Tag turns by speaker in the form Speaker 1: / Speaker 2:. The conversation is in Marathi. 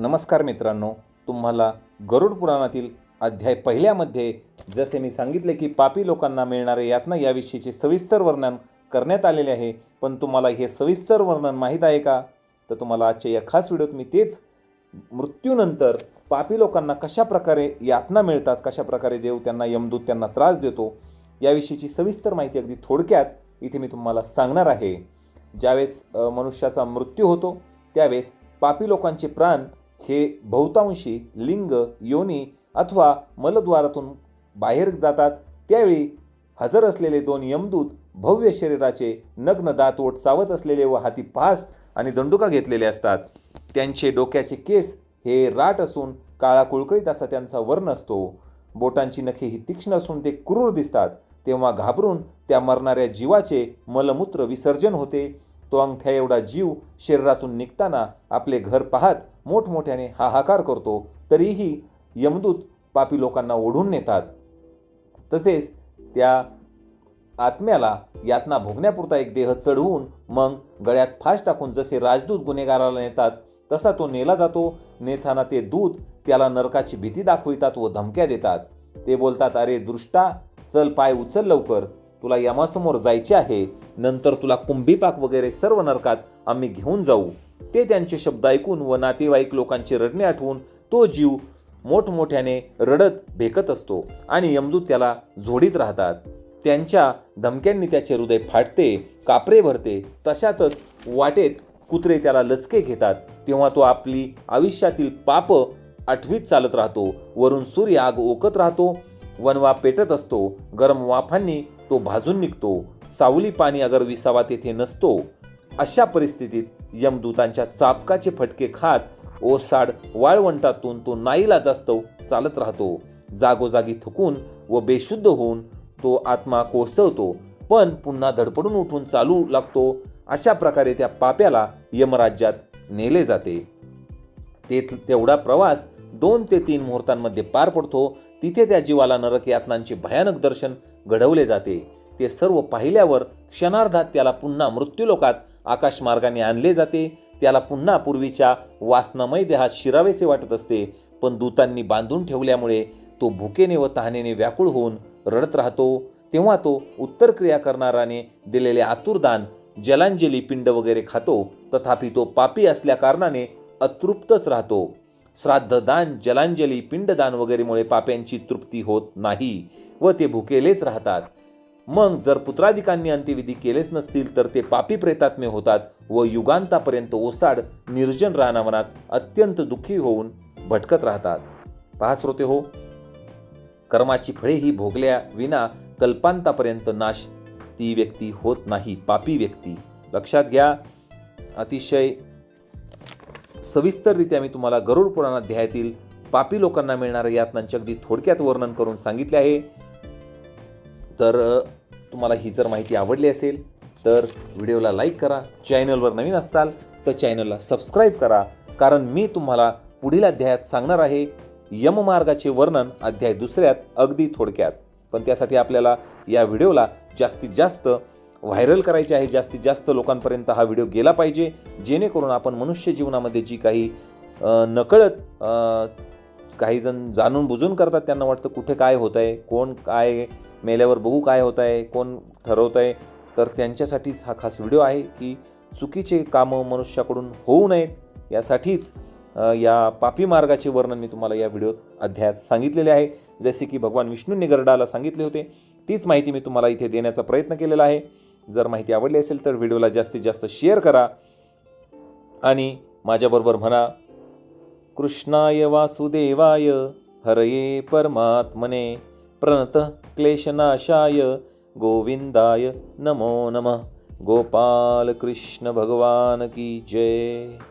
Speaker 1: नमस्कार मित्रांनो तुम्हाला गरुड पुराणातील अध्याय पहिल्यामध्ये जसे मी सांगितले की पापी लोकांना मिळणारे यातना याविषयीचे सविस्तर वर्णन करण्यात आलेले आहे पण तुम्हाला हे सविस्तर वर्णन माहीत आहे का? तर तुम्हाला आजच्या या खास व्हिडिओत मी तेच मृत्यूनंतर पापी लोकांना कशा प्रकारे यातना मिळतात कशा प्रकारे देव त्यांना यमदूत त्यांना त्रास देतो याविषयीची सविस्तर माहिती अगदी थोडक्यात इथे मी तुम्हाला सांगणार आहे. ज्यावेळेस मनुष्याचा मृत्यू होतो त्यावेळेस पापी लोकांचे प्राण हे बहुतांशी लिंग योनी अथवा मलद्वारातून बाहेर जातात. त्यावेळी हजर असलेले दोन यमदूत भव्य शरीराचे नग्न दात चावत असलेले व हाती पास आणि दंडुका घेतलेले असतात. त्यांचे डोक्याचे केस हे राट असून काळा कुळकळीत असा त्यांचा वर्ण असतो. बोटांची नखे ही तीक्ष्ण असून ते क्रूर दिसतात. तेव्हा घाबरून त्या मरणाऱ्या जीवाचे मलमूत्र विसर्जन होते. तो अंगठ्या एवढा जीव शरीरातून निघताना आपले घर पाहत मोठमोठ्याने हाहाकार करतो तरीही यमदूत पापी लोकांना ओढून नेतात. तसेच त्या आत्म्याला यातना भोगण्यापुरता एक देह चढवून मग गळ्यात फास टाकून जसे राजदूत गुन्हेगाराला नेतात तसा तो नेला जातो. नेताना ते दूत त्याला नरकाची भीती दाखवितात व धमक्या देतात. ते बोलतात अरे दृष्टा चल पाय उचल लवकर. तुला यमासमोर जायचे आहे नंतर तुला कुंभीपाक वगैरे सर्व नरकात आम्ही घेऊन जाऊ. ते त्यांचे शब्द ऐकून व नातेवाईक लोकांचे रडणे आठवून तो जीव मोठमोठ्याने रडत भेकत असतो आणि यमदूत त्याला झोडीत राहतात. त्यांच्या धमक्यांनी त्याचे हृदय फाटते कापरे भरते तशातच वाटेत कुत्रे त्याला लचके घेतात. तेव्हा तो आपली आयुष्यातील पाप आठवीत चालत राहतो. वरून सूर्य आग ओकत राहतो वनवा पेटत असतो. गरम वाफांनी तो भाजून निघतो. सावली पाणी अगर विसावा तेथे नसतो. अशा परिस्थितीत यमदूतांच्या चापकाचे फटके खात ओसाड वाळवंटातून तो नाईला जास्त चालत राहतो. जागोजागी थकून व बेशुद्ध होऊन तो आत्मा कोसळतो. पण पुन्हा धडपडून उठून चालू लागतो. अशा प्रकारे त्या पाप्याला यमराज्यात नेले जाते. ते तेवढा प्रवास दोन ते तीन मुहूर्तांमध्ये पार पडतो. तिथे त्या जीवाला नरक यातनांचे भयानक दर्शन घडवले जाते. ते सर्व पाहिल्यावर क्षणार्धात त्याला पुन्हा मृत्यूलोकात आकाशमार्गाने आणले जाते. त्याला पुन्हा पूर्वीच्या वासनामय देहात शिरावेसे वाटत असते पण दूतांनी बांधून ठेवल्यामुळे तो भुकेने व तहानेने व्याकुळ होऊन रडत राहतो. तेव्हा तो उत्तर क्रिया करणाराने दिलेले आतुरदान जलांजली पिंड वगैरे खातो. तथापि तो पापी असल्याकारणाने अतृप्तच राहतो. श्राद्धदान जलांजली पिंडदान वगैरेमुळे पाप्यांची तृप्ती होत नाही व ते भुकेलेच राहतात. मग जर पुत्राधिकांनी अंत्यविधी केलेच नसतील तर ते पापी प्रेतात्मे होतात व युगांतापर्यंत ओसाड निर्जन रानावनात अत्यंत दुःखी होऊन भटकत राहतात. पहा श्रोते हो कर्माची फळे ही भोगल्या विना कल्पांतापर्यंत नाश ती व्यक्ती होत नाही पापी व्यक्ती. लक्षात घ्या अतिशय सविस्तररित्या मी तुम्हाला गरुड पुराणात ध्यायातील पापी लोकांना मिळणाऱ्या यातनांचे अगदी थोडक्यात वर्णन करून सांगितले आहे. तर तुम्हाला ही जर माहिती आवडली असेल तर व्हिडिओला लाईक करा चॅनलवर नवीन असताल तर चॅनलला सबस्क्राईब करा कारण मी तुम्हाला पुढील अध्यायात सांगणार आहे. यममार्गाचे वर्णन अध्याय दुसऱ्यात अगदी थोडक्यात. पण त्यासाठी आपल्याला या व्हिडिओला जास्तीत जास्त व्हायरल करायचे आहे. जास्तीत जास्त लोकांपर्यंत हा व्हिडिओ गेला पाहिजे. जेणेकरून आपण मनुष्य जीवनामध्ये जी काही नकळत काही जण जाणून बुजून करतात त्यांना वाटतं कुठे काय होत आहे कोण काय मेल्यावर बघू काय होत आहे कोण ठरवत आहे तर त्यांच्यासाठीच हा खास व्हिडिओ आहे की चुकीचे कामं मनुष्याकडून होऊ नयेत यासाठीच या पापी मार्गाचे वर्णन मी तुम्हाला या व्हिडिओत अध्यायात सांगितलेले आहे. जसे की भगवान विष्णूंनी गरडाला सांगितले होते. तीच माहिती मी तुम्हाला इथे देण्याचा प्रयत्न केलेला आहे. जर माहिती आवडली असेल तर व्हिडिओला जास्तीत जास्त शेअर करा आणि माझ्याबरोबर म्हणा कृष्णाय वासुदेवाय हरये परमात्मने प्रणत क्लेशनाशाय गोविंदाय नमो नमः गोपाल कृष्ण भगवान की जय.